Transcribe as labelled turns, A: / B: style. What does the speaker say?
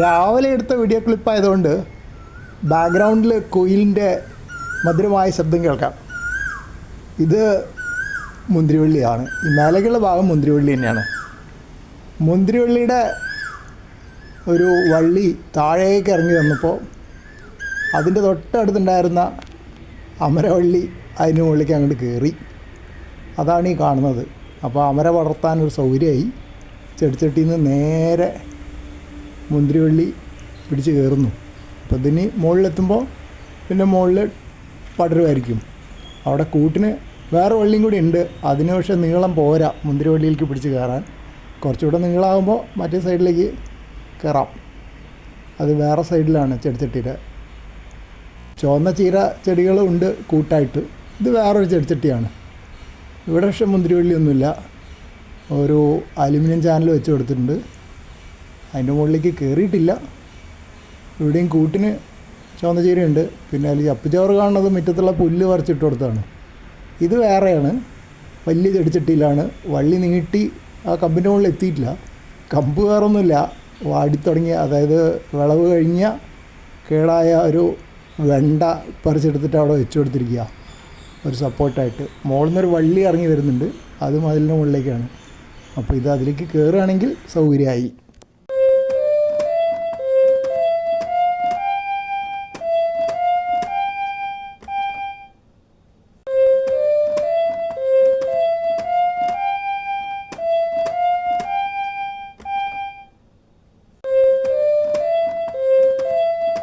A: രാവിലെ എടുത്ത വീഡിയോ ക്ലിപ്പായതുകൊണ്ട് ബാക്ക്ഗ്രൗണ്ടിൽ കുയിലിന്റെ മധുരമായ ശബ്ദം കേൾക്കാം. ഇത് മുന്തിരിവള്ളിയാണ്. ഈ മേലകളുടെ ഭാഗം മുന്തിരിവള്ളി തന്നെയാണ്. മുന്തിരിവള്ളിയുടെ ഒരു വള്ളി താഴേക്ക് ഇറങ്ങി വന്നപ്പോൾ അതിന്റെ തൊട്ടടുത്തുണ്ടായിരുന്ന അമരവള്ളി അതിന് മുകളിലേക്ക് അങ്ങോട്ട് കയറി അതാണ് ഈ കാണുന്നത്. അപ്പോൾ അമര വളർത്താനൊരു സൗകര്യമായി ചെടിച്ചട്ടിയിൽ നിന്ന് നേരെ മുന്തിരിവള്ളി പിടിച്ച് കയറുന്നു. അപ്പോൾ ഇതിന് മുകളിലെത്തുമ്പോൾ പിന്നെ മുകളിൽ പടരുമായിരിക്കും. അവിടെ കൂട്ടിന് വേറെ വള്ളിയും കൂടി ഉണ്ട്. അതിന് പക്ഷേ നീളം പോരാ മുന്തിരിവള്ളിയിലേക്ക് പിടിച്ച് കയറാൻ. കുറച്ചുകൂടെ നീളമാകുമ്പോൾ മറ്റേ സൈഡിലേക്ക് കയറാം. അത് വേറെ സൈഡിലാണ് ചെടിച്ചട്ടിയുടെ. ചുവന്ന ചീര ചെടികളും ഉണ്ട് കൂട്ടായിട്ട്. ഇത് വേറൊരു ചെടിച്ചട്ടിയാണ്. ഇവിടെ പക്ഷേ മുന്തിരിവള്ളിയൊന്നുമില്ല. ഒരു അലുമിനിയം ചാനൽ വെച്ച് കൊടുത്തിട്ടുണ്ട്. അതിന്റെ മുകളിലേക്ക് കയറിയിട്ടില്ല ഇവിടെയും കൂട്ടിന് ചീരയുണ്ട്. പിന്നെ അതിൽ ചപ്പുചോറ് കാണുന്നത് മുറ്റത്തുള്ള പുല്ല് പറിച്ചിട്ട് കൊടുത്താണ് ഇത് വേറെയാണ്. വലിയ ചെടിച്ചട്ടിയിലാണ് വള്ളി നീട്ടി ആ കമ്പിന്റെ മുകളിൽ എത്തിയിട്ടില്ല. കമ്പ് വേറൊന്നുമില്ല. വാടിത്തുടങ്ങിയ അതായത് വിളവ് കഴിഞ്ഞ കേടായ ഒരു വെണ്ട പറിച്ചെടുത്തിട്ട് അവിടെ വെച്ചു കൊടുത്തിരിക്കുക. ഒരു സപ്പോർട്ടായിട്ട്. മുകളിൽ നിന്നൊരു വള്ളി ഇറങ്ങി വരുന്നുണ്ട്. അതും അതിന്റെ മുകളിലേക്കാണ്. അപ്പോൾ ഇത് അതിലേക്ക് കയറുകയാണെങ്കിൽ സൗകര്യമായി.